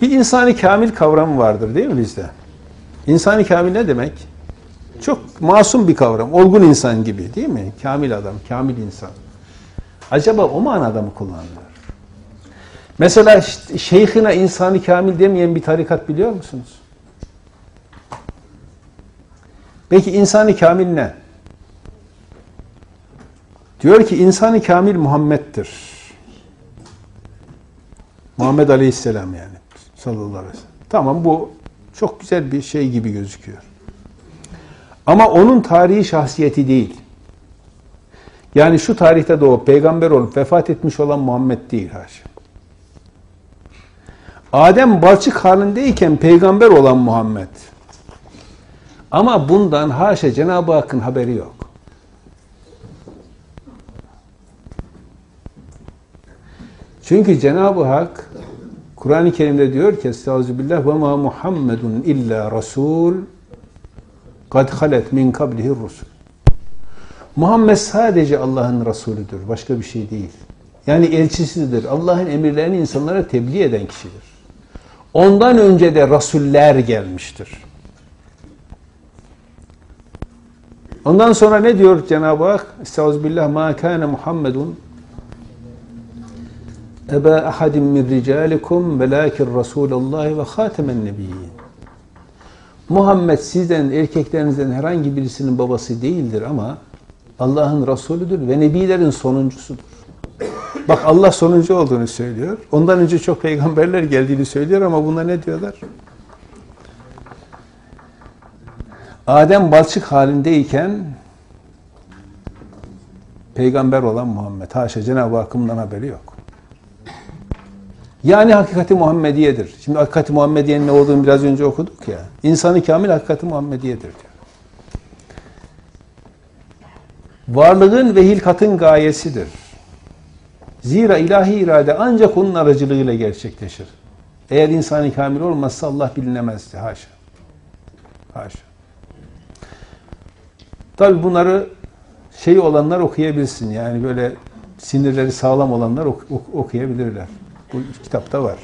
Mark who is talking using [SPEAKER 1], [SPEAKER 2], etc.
[SPEAKER 1] Bir insani kamil kavramı vardır değil mi bizde? İnsani kamil ne demek? Çok masum bir kavram. Olgun insan gibi değil mi? Kamil adam, kamil insan. Acaba o manada mı kullanılır? Mesela şeyhine insani kamil demeyen bir tarikat biliyor musunuz? Peki insani kamil ne? Diyor ki insani kamil Muhammed'dir. Muhammed Aleyhisselam yani. Sallallahu aleyhi ve sellem. Tamam bu çok güzel bir şey gibi gözüküyor. Ama onun tarihi şahsiyeti değil. Yani şu tarihte doğup peygamber olup vefat etmiş olan Muhammed değil haşa. Adem balçık halindeyken peygamber olan Muhammed. Ama bundan haşa Cenab-ı Hakk'ın haberi yok. Çünkü Cenab-ı Hak Kur'an-ı Kerim'de diyor ki Estağfirullah ve ma Muhammedun illa Rasul kad halet min kablihi rusul. Muhammed sadece Allah'ın Resulüdür. Başka bir şey değil. Yani elçisidir. Allah'ın emirlerini insanlara tebliğ eden kişidir. Ondan önce de rasuller gelmiştir. Ondan sonra ne diyor Cenab-ı Hak? Estağfirullah ma kana Muhammedun Eba ahadin min ricalikum velakin Resulullah ve hatemen nebiyyin. Muhammed sizden erkeklerinizden herhangi birisinin babası değildir ama Allah'ın Resulüdür ve nebilerin sonuncusudur. Bak Allah sonuncu olduğunu söylüyor. Ondan önce çok peygamberler geldiğini söylüyor ama buna ne diyorlar? Adem balçık halindeyken peygamber olan Muhammed. Haşa Cenab-ı Hakk'ın haberi yok. Yani hakikati Muhammediyedir. Şimdi hakikati Muhammediye'nin ne olduğunu biraz önce okuduk ya. İnsanı kamil hakikati Muhammediyedir diyor. Varlığın ve hilkatın gayesidir. Zira ilahi irade ancak onun aracılığıyla gerçekleşir. Eğer insanı kamil olmazsa Allah bilinemezdi. Haşa. Haşa. Tabi bunları şey olanlar okuyabilsin. Yani böyle sinirleri sağlam olanlar ok- ok- okuyabilirler. Bu kitapta var.